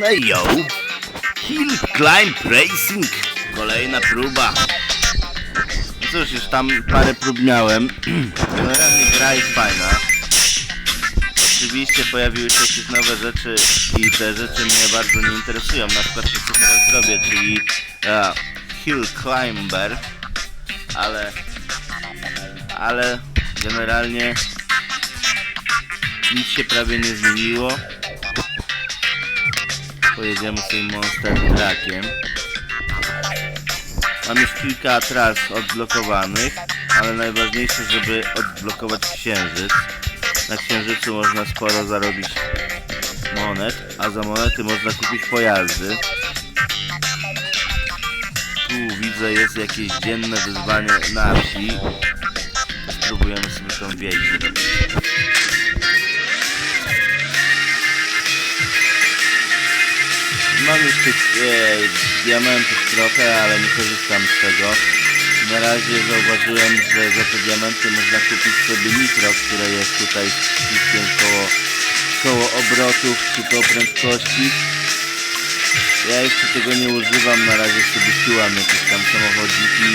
No i yo. Hill Climb Racing. Kolejna próba. No cóż, już tam parę prób miałem. Generalnie gra jest fajna. Oczywiście pojawiły się jakieś nowe rzeczy i te rzeczy mnie bardzo nie interesują. Na przykład to co teraz zrobię, czyli e, Hill Climber. Ale ale generalnie nic się prawie nie zmieniło. Pojedziemy sobie Monster Truckiem. Mam już kilka tras odblokowanych, ale najważniejsze, żeby odblokować księżyc. Na księżycu można sporo zarobić monet, a za monety można kupić pojazdy. Tu widzę jest jakieś dzienne wyzwanie na wsi. Spróbujemy sobie tą wieś zrobić. Tych e, diamentów trochę, ale nie korzystam z tego. Na razie zauważyłem, że za te diamenty można kupić sobie nitro, które jest tutaj z przyciskiem koło, koło obrotów czy koło prędkości. Ja jeszcze tego nie używam, na razie sobie tułam jakieś tam samochodziki.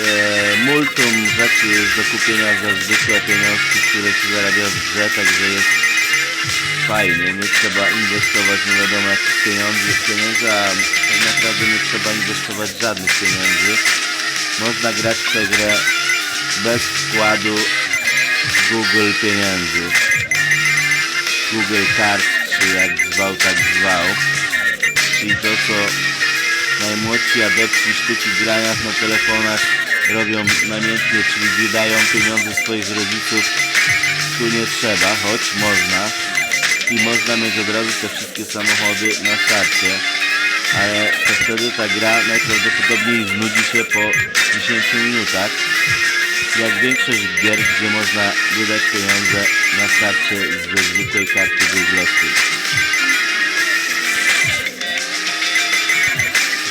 E, multum rzeczy jest do kupienia za zwykłe pieniążki, które się zarabia w grze, także jest fajnie, nie trzeba inwestować nie wiadomo jakich pieniędzy, pieniędzy, a tak naprawdę nie trzeba inwestować żadnych pieniędzy. Można grać w tę grę bez wkładu Google pieniędzy. Google Card, czy jak zwał, tak zwał. Czyli to, co najmłodsi adepci sztuki grania na telefonach robią namiętnie, czyli wydają pieniądze swoich rodziców, tu nie trzeba, choć można i można mieć od razu te wszystkie samochody na starcie ale to wtedy ta gra najprawdopodobniej znudzi się po 10 minutach. Jak większość gier, gdzie można wydać pieniądze na starcie ze zwykłej karty googlowskiej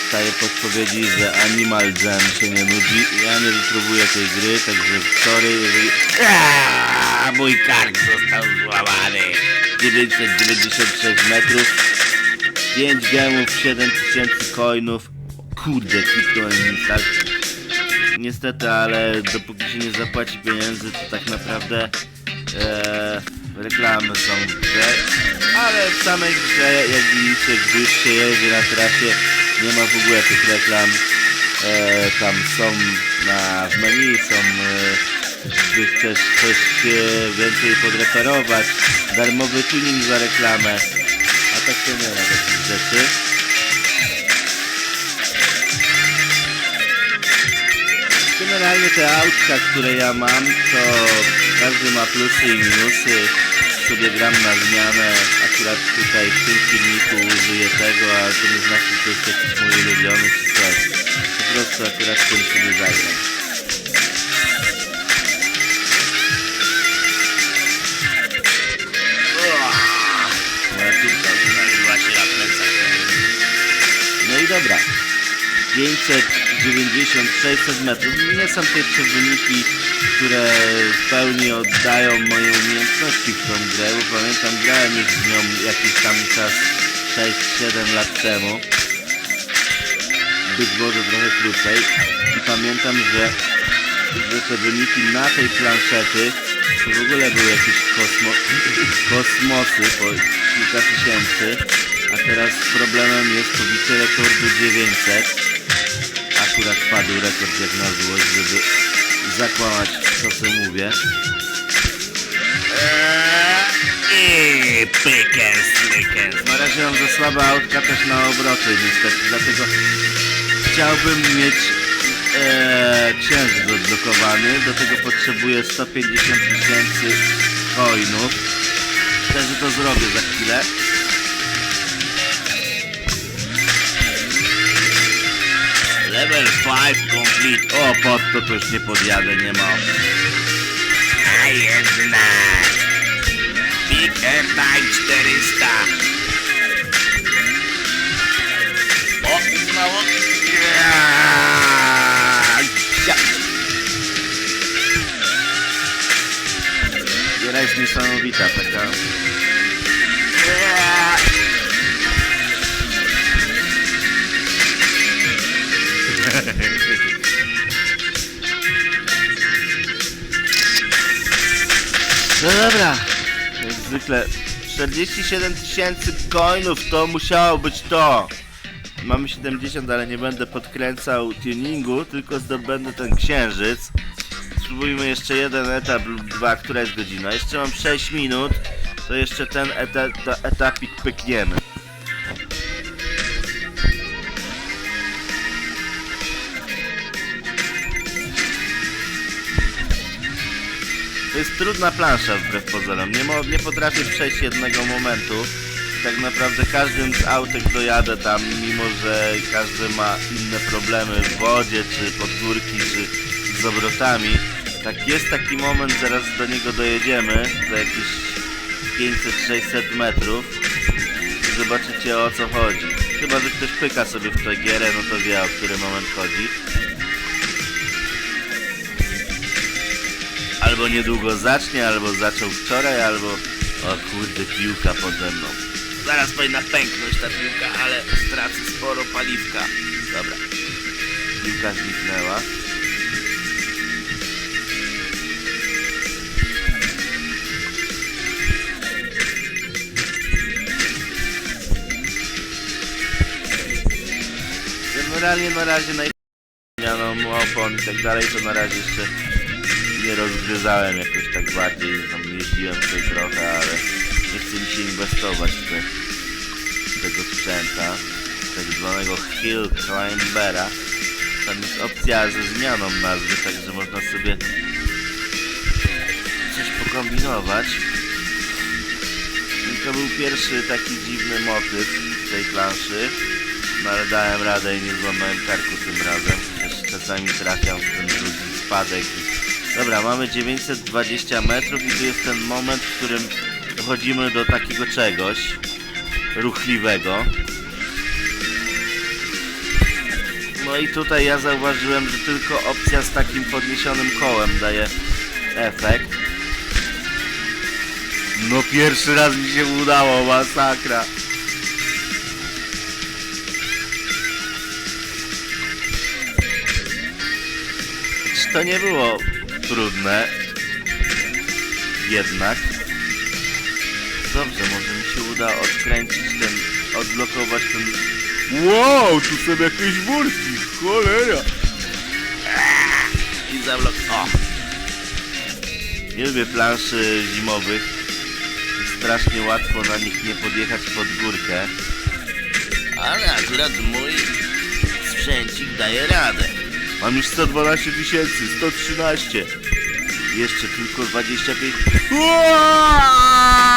Dostaję podpowiedzi, że Animal Jam się nie nudzi. Ja nie wypróbuję tej gry, także sorry, jeżeli... Aaaa, mój kart został złamany 996 metrów. 5 gemów, 7000 coinów. Kurde, kliknąłem mi tak? Niestety, ale dopóki się nie zapłaci pieniędzy, to tak naprawdę e, reklamy są w grze. Ale w samej grze, jak widzicie, gdy już się jedzie na trasie nie ma w ogóle tych reklam. E, tam są na w menu są e, chcesz coś więcej podreferować darmowy tuning za reklamę. A tak to nie ma takich rzeczy. Generalnie te autka, które ja mam to każdy ma plusy i minusy. Sobie gram na zmianę. Akurat tutaj w tym filmiku użyję tego, ale to nie znaczy, że to jest jakiś mój ulubiony czy coś. Po prostu akurat tym sobie zagram dobra. 590, 600 metrów. Nie są pierwsze wyniki, które w pełni oddają moje umiejętności w tą grę, bo pamiętam grałem już z nią jakiś tam czas 6-7 lat temu. Być może trochę krócej. I pamiętam, że, że te wyniki na tej planszety to w ogóle były jakieś kosmo, kosmosy po kilka tysięcy. Teraz problemem jest pobicie rekordu 900 akurat padł rekord jak na złość, żeby zakłamać to co mówię. Eee, Pykens, pykens. Na razie mam za słabe autka też na obroty niestety, dlatego chciałbym mieć e, księżyc odblokowany, do tego potrzebuję 150 tysięcy coinów. Że to zrobię za chwilę. Level 5 complete. O, pod to to już nie podjadę, nie ma. A jednak. Big Airtime 400. O, znowu. Ja. Gra jest niesamowita taka. No dobra. Jak zwykle 47 tysięcy coinów to musiało być to. Mamy 70, ale nie będę podkręcał tuningu, tylko zdobędę ten księżyc. Spróbujmy jeszcze jeden etap lub dwa, która jest godzina. Jeszcze mam 6 minut, to jeszcze ten eta etapik pykniemy. To jest trudna plansza wbrew pozorom. Nie, mo- nie potrafię przejść jednego momentu. Tak naprawdę każdym z autek dojadę tam, mimo że każdy ma inne problemy w wodzie, czy pod górki, czy z obrotami. Tak jest taki moment, zaraz do niego dojedziemy, za jakieś 500-600 metrów. I zobaczycie o co chodzi. Chyba, że ktoś pyka sobie w tę gierę, no to wie o który moment chodzi. Albo niedługo zacznie, albo zaczął wczoraj, albo... O kurde, piłka pode mną. Zaraz powinna pęknąć ta piłka, ale stracę sporo paliwka. Dobra. Piłka zniknęła. Generalnie na razie naj opon i tak dalej, to na razie jeszcze nie rozgryzałem jakoś tak bardziej, tam jeździłem tutaj trochę, ale nie chce mi się inwestować w, te, tego sprzęta, tak zwanego Hill Climbera. Tam jest opcja ze zmianą nazwy, także można sobie coś pokombinować. I to był pierwszy taki dziwny motyw tej planszy. No ale dałem radę i nie złamałem karku tym razem. Chociaż czasami trafiam w ten drugi spadek. I... Dobra, mamy 920 metrów i tu jest ten moment, w którym dochodzimy do takiego czegoś ruchliwego. No i tutaj ja zauważyłem, że tylko opcja z takim podniesionym kołem daje efekt. No pierwszy raz mi się udało, masakra. To nie było trudne? Jednak. Dobrze, może mi się uda odkręcić ten, odblokować ten... Wow, tu są jakieś wórki, cholera! I zablok... O! Nie lubię planszy zimowych. Strasznie łatwo na nich nie podjechać pod górkę. Ale akurat mój sprzęcik daje radę. Mam już 112 tysięcy, 113. Jeszcze tylko 25. Uaaaa!